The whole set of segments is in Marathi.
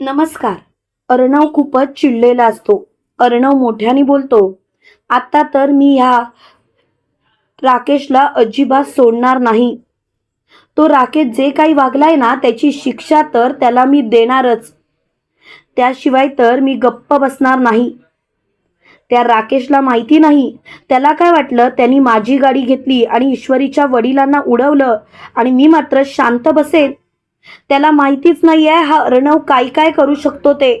नमस्कार. अर्णव खूपच चिडलेला असतो. अर्णव मोठ्याने बोलतो आता तर मी ह्या राकेशला अजिबात सोडणार नाही. तो राकेश जे काही वागलाय ना त्याची शिक्षा तर त्याला मी देणारच. त्याशिवाय तर मी गप्प बसणार नाही. त्या राकेशला माहिती नाही. त्याला काय वाटलं त्यांनी माझी गाडी घेतली आणि ईश्वरीच्या वडिलांना उडवलं आणि मी मात्र शांत बसेन. त्याला माहितीच नाही आहे हा अर्णव काय काय करू शकतो ते.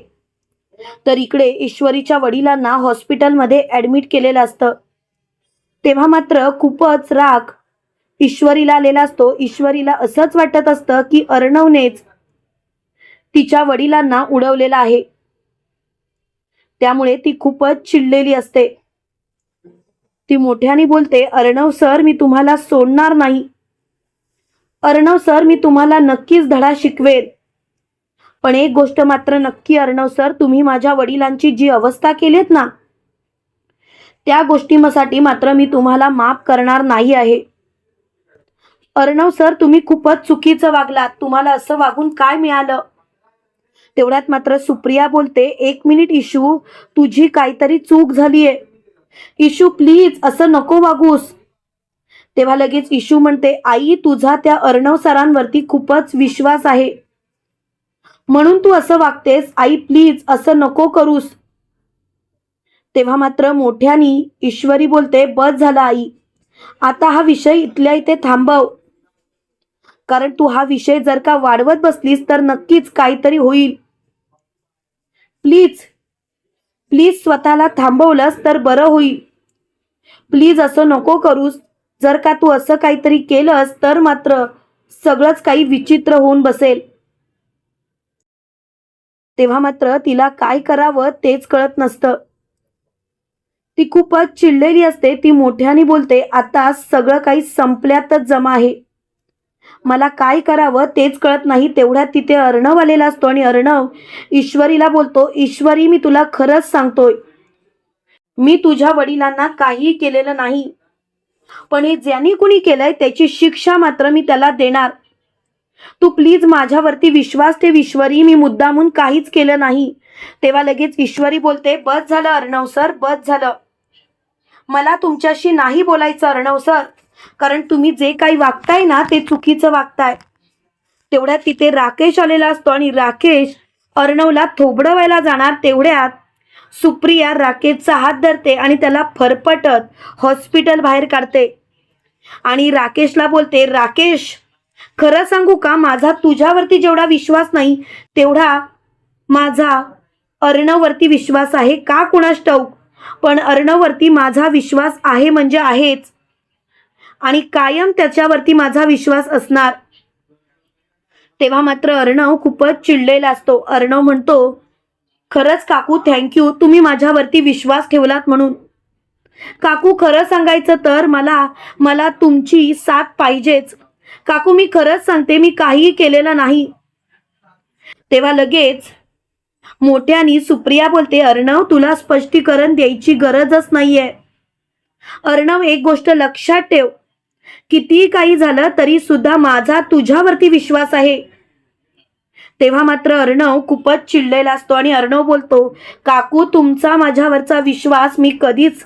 तर इकडे ईश्वरीच्या वडिलांना हॉस्पिटलमध्ये ॲडमिट केलेलं असतं. तेव्हा मात्र खूपच राग ईश्वरीला आलेला असतो. ईश्वरीला असंच वाटत असतं की अर्णवनेच तिच्या वडिलांना उडवलेलं आहे. त्यामुळे ती खूपच चिडलेली असते. ती मोठ्याने बोलते अर्णव सर मी तुम्हाला सोडणार नाही. अर्णव सर मी तुम्हाला नक्कीच धडा शिकवेन. पण एक गोष्ट मात्र नक्की अर्णव सर तुम्ही माझ्या वडिलांची जी अवस्था केलीत ना त्या गोष्टीसाठी मात्र मी तुम्हाला माफ करणार नाही आहे. अर्णव सर तुम्ही खूपच चुकीचं वागलात. तुम्हाला असं वागून काय मिळालं? तेवढ्यात मात्र सुप्रिया बोलते एक मिनिट इशू तुझी काहीतरी चूक झालीये. इशू प्लीज असं नको वागूस. तेव्हा लगेच इशू म्हणते आई तुझा त्या अर्णव सरांवरती खूपच विश्वास आहे. म्हणून तू असं वागतेस? आई प्लीज असं नको करूस. तेव्हा मात्र मोठ्यानी ईश्वरी बोलते बस झाला आई. आता हा विषय इथल्या इथे थांबव. कारण तू हा विषय जर का वाढवत बसलीस तर नक्कीच काहीतरी होईल. प्लीज प्लीज स्वतःला थांबवलंस तर बरं होईल. प्लीज असं नको करूस. जर का तू असं काहीतरी केलंस तर मात्र सगळंच काही विचित्र होऊन बसेल. तेव्हा मात्र तिला काय करावं तेच कळत नसतं. ती खूपच चिडलेली असते ती मोठ्याने बोलते आता सगळं काही संपल्यातच जमा आहे. मला काय करावं तेच कळत नाही तेवढ्यात तिथे अर्णव आलेला असतो आणि अर्णव ईश्वरीला बोलतो ईश्वरी मी तुला खरंच सांगतोय. मी तुझ्या वडिलांना काही केलेलं नाही. पण हे ज्यांनी कुणी केलंय त्याची शिक्षा मात्र मी त्याला देणार. तू प्लीज माझ्यावरती विश्वास ठेव ईश्वरी. मी मुद्दामून काहीच केलं नाही. तेव्हा लगेच ईश्वरी बोलते बस झालं अर्णव सर बस झालं. मला तुमच्याशी नाही बोलायचं अर्णव सर कारण तुम्ही जे काही वागताय ना ते चुकीचं वागताय. तेवढ्यात तिथे राकेश आलेला असतो आणि राकेश अर्णवला थोबडवायला जाणार तेवढ्यात. सुप्रिया राकेशचा हात धरते आणि त्याला फरफटत हॉस्पिटल बाहेर काढते. आणि राकेशला बोलते राकेश खरं सांगू का? माझा तुझ्यावरती जेवढा विश्वास नाही तेवढा माझा अर्णववरती विश्वास आहे. का कुणास ठाऊक? पण अर्णववरती माझा विश्वास आहे म्हणजे आहेच. आणि कायम त्याच्यावरती माझा विश्वास असणार. तेव्हा मात्र अर्णव खूपच चिडलेला असतो. अर्णव म्हणतो खरंच काकू थँक्यू तुम्ही माझ्यावरती विश्वास ठेवलात म्हणून. काकू खरं सांगायचं तर मला मला तुमची साथ पाहिजेच. काकू मी खरंच सांगते मी काहीही केलेलं नाही. तेव्हा लगेच मोठ्यानी सुप्रिया बोलते अर्णव तुला स्पष्टीकरण द्यायची गरजच नाहीये. अर्णव एक गोष्ट लक्षात ठेव. कितीही काही झालं तरी सुद्धा माझा तुझ्यावरती विश्वास आहे. तेव्हा मात्र अर्णव खूपच चिडलेला असतो आणि अर्णव बोलतो काकू तुमचा माझ्यावरचा विश्वास मी कधीच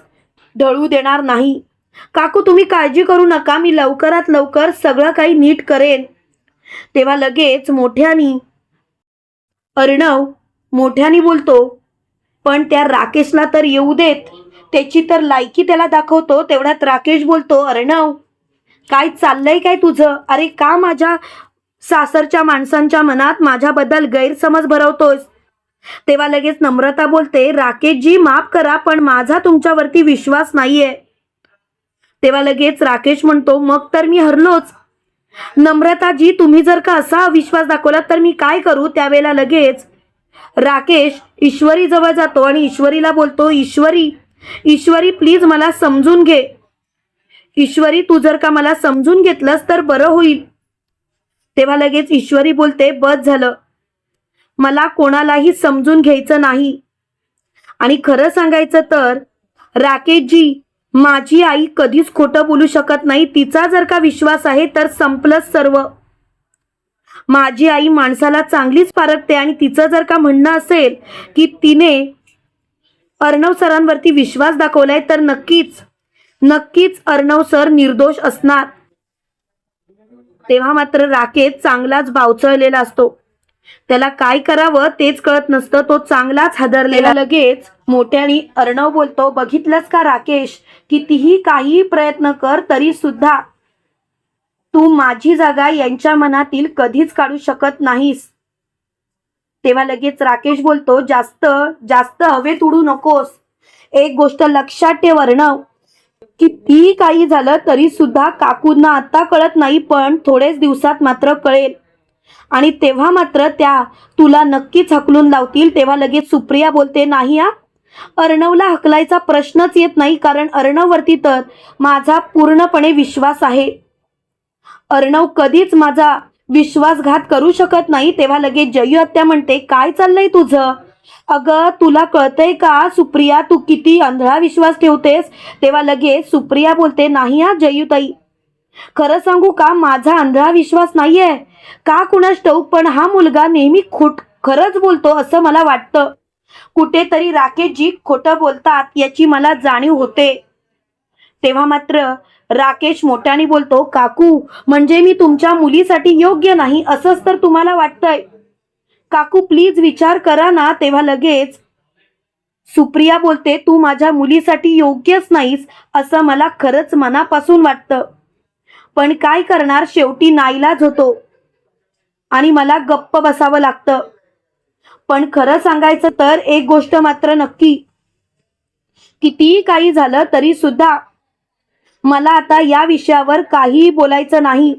ढळू देणार नाही. काकू तुम्ही काळजी करू नका मी लवकरात लवकर सगळं काही नीट करेन. तेव्हा लगेच मोठ्यानी अर्णव मोठ्यानी बोलतो पण त्या राकेशला तर येऊ देत. त्याची तर लायकी त्याला दाखवतो. तेवढ्यात राकेश बोलतो अर्णव काय चाललंय काय तुझं? अरे का माझ्या सासरच्या माणसांच्या मनात माझ्याबद्दल गैरसमज भरवतोस. तेव्हा लगेच नम्रता बोलते राकेशजी माफ करा पण माझा तुमच्यावरती विश्वास नाहीये. तेव्हा लगेच राकेश म्हणतो मग तर मी हरलोच. नम्रताजी तुम्ही जर का असा विश्वास दाखवला तर मी काय करू? त्यावेळेला लगेच राकेश ईश्वरी जवळ जातो आणि ईश्वरीला बोलतो ईश्वरी ईश्वरी प्लीज मला समजून घे. ईश्वरी तू जर का मला समजून घेतलंस तर बरं होईल. तेव्हा लगेच ईश्वरी बोलते बस झालं. मला कोणालाही समजून घ्यायचं नाही. आणि खरं सांगायचं तर राकेशजी माझी आई कधीच खोटं बोलू शकत नाही तिचा जर का विश्वास आहे तर संपलंच सर्व. माझी आई माणसाला चांगलीच पारखते आणि तिचं जर का म्हणणं असेल की तिने अर्णव सरांवरती विश्वास दाखवलाय तर नक्कीच नक्कीच अर्णव सर निर्दोष असणार. तेव्हा मात्र राकेश चांगलाच बावचळलेला असतो. त्याला काय करावं तेच कळत नसतं. तो चांगलाच हादरलेला. लगेच मोठ्याने अर्णव बोलतो बघितलंस का राकेश कितीही काही प्रयत्न कर तरी सुद्धा तू माझी जागा यांच्या मनातील कधीच काढू शकत नाहीस. तेव्हा लगेच राकेश बोलतो जास्त जास्त हवेत उडू नकोस. एक गोष्ट लक्षात ठेव अर्णव. किती काही झालं तरी सुद्धा काकूंना आता कळत नाही पण थोडेच दिवसात मात्र कळेल. आणि तेव्हा मात्र त्या तुला नक्कीच हकलून लावतील तेव्हा लगेच सुप्रिया बोलते नाही आ अर्णवला हकलायचा प्रश्नच येत नाही कारण अर्णववरती तर माझा पूर्णपणे विश्वास आहे. अर्णव कधीच माझा विश्वासघात करू शकत नाही. तेव्हा लगेच जयू हत्या म्हणते काय चाललंय तुझं? अगं तुला कळतंय का सुप्रिया तू किती अंधळा विश्वास ठेवतेस? तेव्हा लगेच सुप्रिया बोलते नाही हा जयूताई. खरं सांगू का माझा अंधळा विश्वास नाहीये. का कुणास ठाऊक पण हा मुलगा नेहमी खोट खरंच बोलतो असं मला वाटतं. कुठेतरी राकेशजी खोटं बोलतात याची मला जाणीव होते. तेव्हा मात्र राकेश मोठ्याने बोलतो काकू म्हणजे मी तुमच्या मुलीसाठी योग्य नाही असंच तर तुम्हाला वाटतंय. काकू प्लीज विचार करा ना. तेव्हा लगेच सुप्रिया बोलते तू माझ्या मुलीसाठी योग्यच नाहीस असं मला खरंच मनापासून वाटतं. पण काय करणार? शेवटी नाईलाज होतो. आणि मला गप्प बसावं लागतं. पण खरं सांगायचं तर एक गोष्ट मात्र नक्की. कितीही काही झालं तरी सुद्धा मला आता या विषयावर काहीही बोलायचं नाही.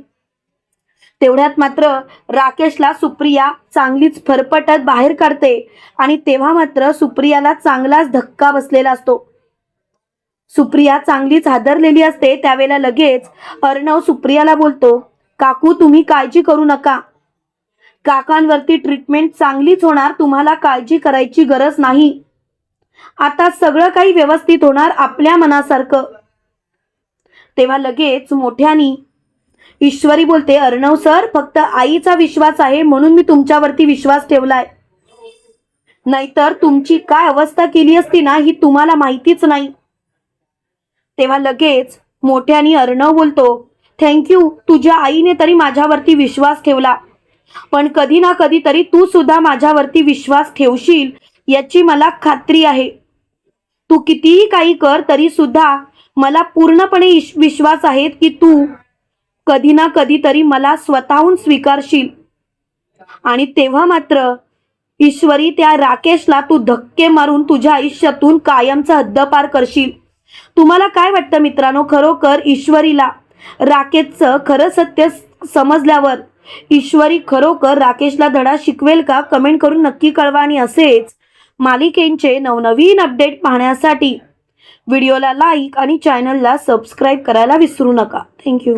तेवढ्यात मात्र राकेशला सुप्रिया चांगलीच फरफटत बाहेर काढते आणि तेव्हा मात्र सुप्रियाला चांगलाच धक्का बसलेला असतो. सुप्रिया चांगलीच हादरलेली असते त्यावेळेला लगेच अर्णव सुप्रियाला बोलतो काकू तुम्ही काळजी करू नका. काकांवरती ट्रीटमेंट चांगलीच होणार तुम्हाला काळजी करायची गरज नाही. आता सगळं काही व्यवस्थित होणार आपल्या मनासारखं. तेव्हा लगेच मोठ्यानी ईश्वरी बोलते अर्णव सर फक्त आईचा विश्वास आहे म्हणून मी तुमच्यावरती विश्वास ठेवलाय. नाहीतर तुमची काय अवस्था केली असती ना ही तुम्हाला माहितीच नाही. तेव्हा लगेच मोठ्यानी अर्णव बोलतो थँक्यू तुझ्या आईने तरी माझ्यावरती विश्वास ठेवला. पण कधी ना कधी तरी तू सुद्धा माझ्यावरती विश्वास ठेवशील याची मला खात्री आहे. तू कितीही काही कर तरी सुद्धा मला पूर्णपणे विश्वास आहे की तू कधी ना कधीतरी मला स्वतःहून स्वीकारशील. आणि तेव्हा मात्र ईश्वरी त्या राकेशला तू धक्के मारून तुझ्या आयुष्यातून कायमचा हद्दपार करशील. तुम्हाला काय वाटतं मित्रांनो? खरोखर ईश्वरीला राकेशचं खरं सत्य समजल्यावर ईश्वरी खरोखर राकेशला धडा शिकवेल का? कमेंट करून नक्की कळवा आणि असेच मालिकेंचे नवनवीन अपडेट पाहण्यासाठी व्हिडिओला लाईक आणि चॅनलला सबस्क्राईब करायला विसरू नका. थँक्यू.